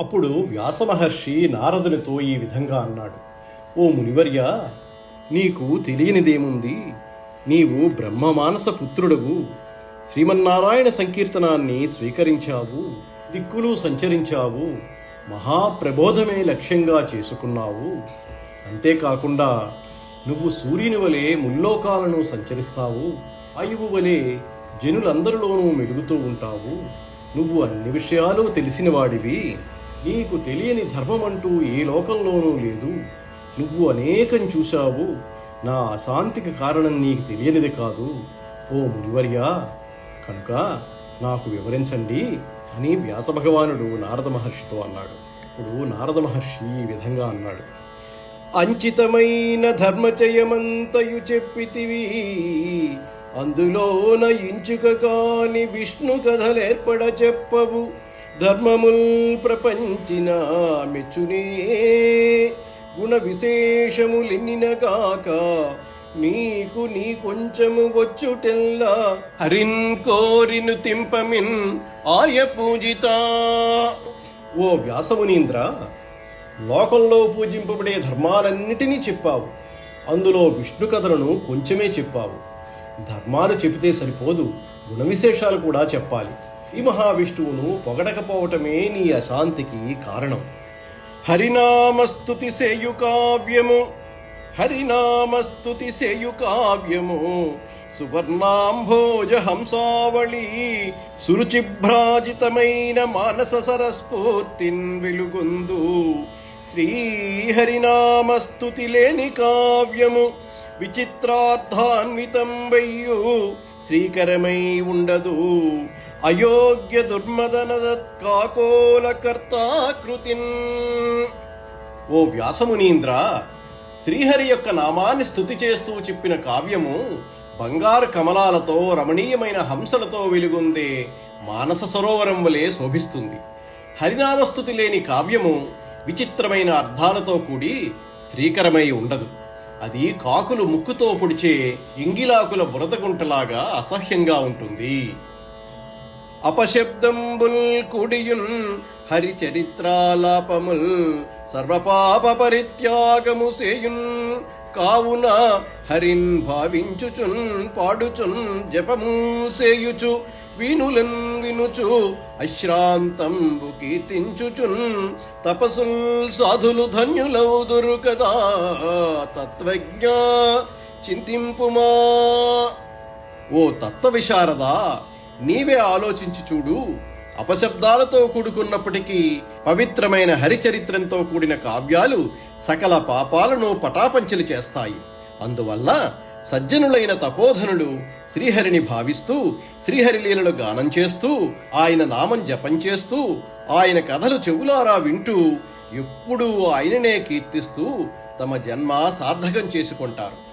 అప్పుడు వ్యాసమహర్షి నారదునితో ఈ విధంగా అన్నాడు. ఓ మునివర్య నీకు తెలియనిదేముంది? నీవు బ్రహ్మమానస పుత్రుడవు. శ్రీమన్నారాయణ సంకీర్తనాన్ని స్వీకరించావు దిక్కులు సంచరించావు మహాప్రబోధమే లక్ష్యంగా చేసుకున్నావు. అంతేకాకుండా నువ్వు సూర్యుని వలె ముల్లోకాలను సంచరిస్తావు. వాయువు వలె జనులందరిలోనూ మెలుగుతూ ఉంటావు. నువ్వు అన్ని విషయాలు తెలిసినవాడివి. నీకు తెలియని ధర్మం అంటూ ఏ లోకంలోనూ లేదు. నువ్వు అనేకం చూశావు. నా అశాంతికి కారణం నీకు తెలియనిది కాదు. ఓ మునివర్యా కనుక నాకు వివరించండి అని వ్యాస భగవానుడు నారద మహర్షితో అన్నాడు. ఇప్పుడు నారద మహర్షి ఈ విధంగా అన్నాడు. అంచితమైన ధర్మచయమంతయు చెప్పితివి. అందులోన ఇంచుక కాని విష్ణు కథలేర్పడ చెప్పవు. ధర్మముల్ ప్రపంచిన మెచ్చునే గుణ విశేషములెన్నినగాక నీకు నీ కొంచెము వచ్చుటెల్లా హరిన్ కోరిను తింపమిన్ ఆర్య పూజిత ఓ వ్యాసమునీంద్ర లోకంలో పూజింపబడే ధర్మాలన్నిటినీ చెప్పావు అందులో విష్ణు కథలను కొంచెమే చెప్పావు. ధర్మాలు చెబితే సరిపోదు. గుణ విశేషాలు కూడా చెప్పాలి. ఈ మహావిష్ణువును పొగడకపోవటమే నీ అశాంతికి కారణం. హరినామస్తుతి సేయు కావ్యము హరినామస్తుతి సేయు కావ్యము సువర్ణాంభోజ హంసావళి సురుచిభ్రాజితమైన మానస సరస్ఫూర్తిన్ వెలుగొందు. శ్రీహరినామస్తుతి లేని కావ్యము విచిత్రార్థాన్వితం వయ్యు. శ్రీకరమై ఉండదు. అయోగ్య దుర్మదనదత్కాకోల కర్తాకృతిన్ ఓ వ్యాసమునీంద్ర శ్రీహరి యొక్క నామాన్ని స్థుతి చేస్తూ చెప్పిన కావ్యము బంగారు కమలాలతో రమణీయమైన హంసలతో వెలుగొందే మానస సరోవరం వలె శోభిస్తుంది. హరినామస్థుతి లేని కావ్యము విచిత్రమైన అర్థాలతో కూడి శ్రీకరమై ఉండదు. అది కాకులు ముక్కుతో పొడిచే ఇంగిలాకుల బురదగుంటలాగా అసహ్యంగా ఉంటుంది. అపశబ్దంబుల్ కుడియున్ హరిచరిత్రాలాపముల్ సర్వపాప పరిత్యాగము సేయున్. కావున హరిన్ భావించుచున్ పాడుచున్ జపము సేయుచు వినులన్ వినుచు అశ్రాంతంబు కీర్తించుచున్. తపసుల్ సాధులు ధన్యులౌదురు కదా తత్వజ్ఞ చింతింపుమా. ఓ తత్వ విశారదా నీవే ఆలోచించి చూడు. అపశబ్దాలతో కూడుకున్నప్పటికీ పవిత్రమైన హరిచరిత్రంతో కూడిన కావ్యాలు సకల పాపాలను పటాపంచలు చేస్తాయి. అందువల్ల సజ్జనులైన తపోధనులు శ్రీహరిని భావిస్తూ శ్రీహరిలీలను గానం చేస్తూ ఆయన నామం జపం చేస్తూ ఆయన కథలు చెవులారా వింటూ ఎప్పుడూ ఆయననే కీర్తిస్తూ తమ జన్మ సార్థకం చేసుకుంటారు.